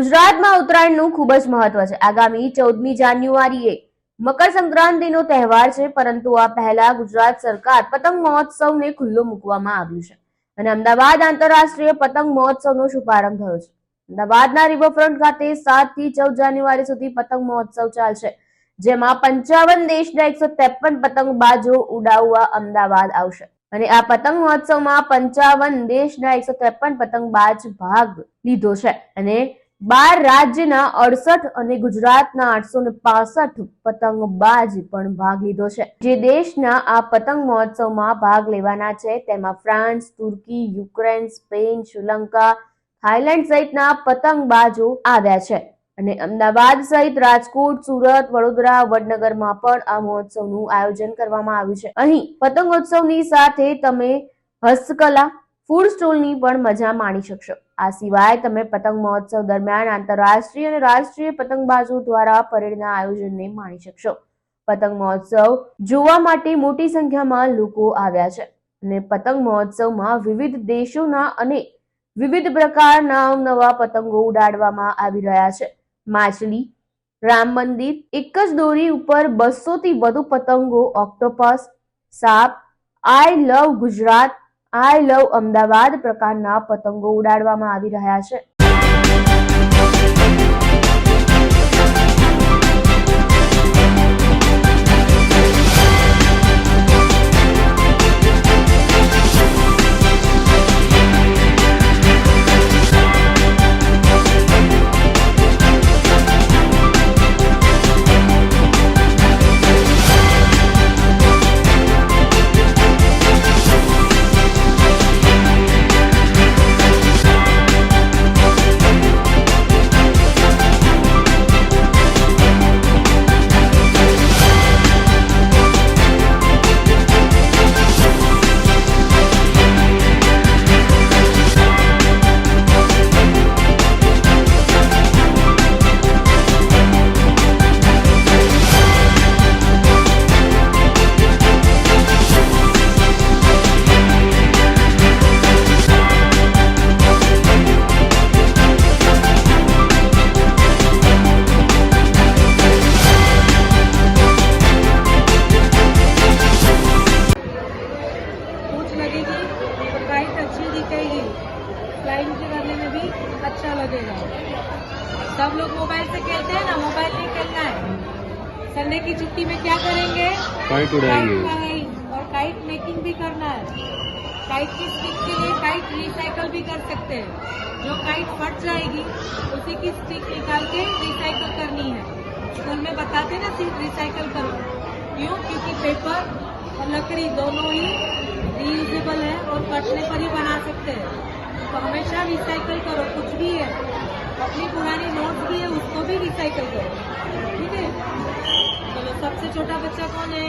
ગુજરાતમાં ઉત્તરાયણનું ખૂબ જ મહત્વ છે. આગામી ચૌદમી જાન્યુઆરીએ મકર સંક્રાંતિનો તહેવાર છે, પરંતુ આ પહેલા ગુજરાત સરકાર પતંગ મહોત્સવને ખુલ્લો મૂકવામાં આવ્યું છે અને અમદાવાદ આંતરરાષ્ટ્રીય પતંગ મહોત્સવનો શુભારંભ થયો છે. અમદાવાદના રિવરફ્રન્ટ ખાતે સાતથી ચૌદ જાન્યુઆરી સુધી પતંગ મહોત્સવ ચાલશે, જેમાં પંચાવન દેશના એકસો ત્રેપન પતંગબાજો ઉડાવવા અમદાવાદ આવશે. અને આ પતંગ મહોત્સવમાં પંચાવન દેશના એકસો ત્રેપન પતંગબાજ ભાગ લીધો છે અને બાર રાજ્યના અડસઠ અને ગુજરાતના આઠસો ને પાસઠ પતંગબાજ પણ ભાગ લીધો છે. જે દેશના આ પતંગ મહોત્સવમાં ભાગ લેવાના છે, તેમાં ફ્રાન્સ, તુર્કી, યુક્રેન, સ્પેન, શ્રીલંકા, થાઇલેન્ડ સહિતના પતંગબાજો આવ્યા છે. અને અમદાવાદ સહિત રાજકોટ, સુરત, વડોદરા, વડનગરમાં પણ આ મહોત્સવનું આયોજન કરવામાં આવ્યું છે. અહીં પતંગોત્સવની સાથે તમે હસ્તકલા ફૂડ સ્ટોલની પણ મજા માણી શકશો. આ સિવાય તમે પતંગ મહોત્સવ દરમિયાન આંતરરાષ્ટ્રીય અને રાષ્ટ્રીય પતંગબાજો દ્વારા પરેડના આયોજનને માણી શકશો. પતંગ મહોત્સવ જોવા માટે મોટી સંખ્યામાં લોકો આવ્યા છે અને પતંગ મહોત્સવમાં વિવિધ દેશોના અને વિવિધ પ્રકારના નવા પતંગો ઉડાડવામાં આવી રહ્યા છે. માછલી, રામ મંદિર, એક જ દોરી ઉપર બસો થી વધુ પતંગો, ઓક્ટોપસ, સાપ, I love Gujarat I love Ahmedabad પ્રકારના પતંગો ઉડાડવામાં આવી રહ્યા છે. के करने में भी अच्छा लगेगा। सब लोग मोबाइल से खेलते हैं ना? मोबाइल नहीं खेलना है। संडे की छुट्टी में क्या करेंगे? काइट उड़ाएँगे। और काइट मेकिंग भी करना है। काइट की स्टिक के लिए काइट रिसाइकल भी कर सकते हैं। जो काइट फट जाएगी उसी की स्टिक निकाल के रिसाइकल करनी है। स्कूल में बताते ना सिर्फ़ रिसाइकल करो। क्यों? क्योंकि पेपर और लकड़ी दोनों ही रीयूजेबल है और कटने पर ही बना सकते हैं। हमेशा रिसाइकल करो कुछ भी है अपनी पुरानी नोट्स भी है उसको भी रिसाइकल करो ठीक है चलो सबसे छोटा बच्चा कौन है